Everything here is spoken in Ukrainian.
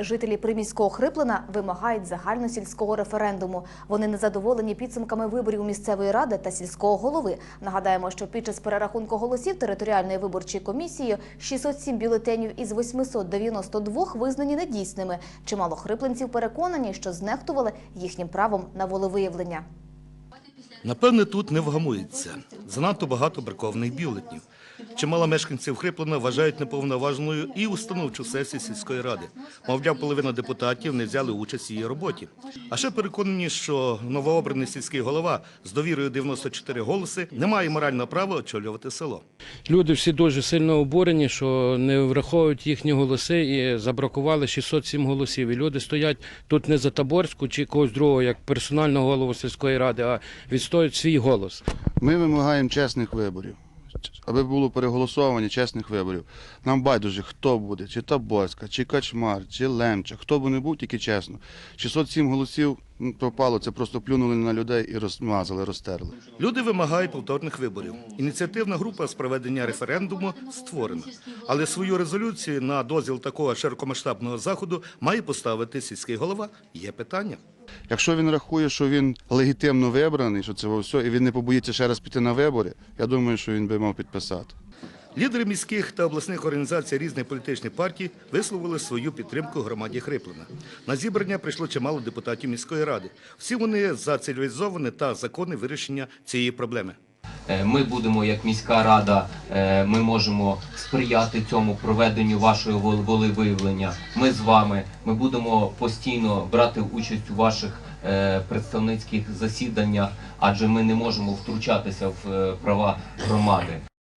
Жителі приміського Хриплина вимагають загальносільського референдуму. Вони незадоволені підсумками виборів місцевої ради та сільського голови. Нагадаємо, що під час перерахунку голосів територіальної виборчої комісії 607 бюлетенів із 892 визнані недійсними. Чимало хриплинців переконані, що знехтували їхнім правом на волевиявлення. Напевне, тут не вгамується. Занадто багато бракованих бюлетнів. Чимало мешканців Хриплина вважають неповноваженою і установчу сесію сільської ради. Мовляв, половина депутатів не взяли участь у її роботі. А ще переконані, що новообраний сільський голова з довірою 94 голоси не має морального права очолювати село. Люди всі дуже сильно обурені, що не враховують їхні голоси і забракували 607 голосів. І люди стоять тут не за Таборську чи когось другого, як персонального голову сільської ради, а відстоюють свій голос. Ми вимагаємо чесних виборів, аби було переголосовані чесних виборів. Нам байдуже, хто буде, чи Таборська, чи Качмар, чи Лемча, хто би не був, тільки чесно. 607 голосів пропало, це просто плюнули на людей і розмазали, розтерли. Люди вимагають повторних виборів. Ініціативна група з проведення референдуму створена. Але свою резолюцію на дозвіл такого широкомасштабного заходу має поставити сільський голова. Є питання. Якщо він рахує, що він легітимно вибраний, що це все, і він не побоїться ще раз піти на вибори, я думаю, що він би мав підписати. Лідери міських та обласних організацій різних політичних партій висловили свою підтримку громаді Хриплина. На зібрання прийшло чимало депутатів міської ради. Всі вони за цивілізоване та законне вирішення цієї проблеми. Е, Ми будемо, як міська рада, е, ми можемо сприяти цьому проведенню вашої вол- волевиявлення. Ми з вами. Ми будемо постійно брати участь у ваших е, представницьких засіданнях, адже ми не можемо втручатися в права громади.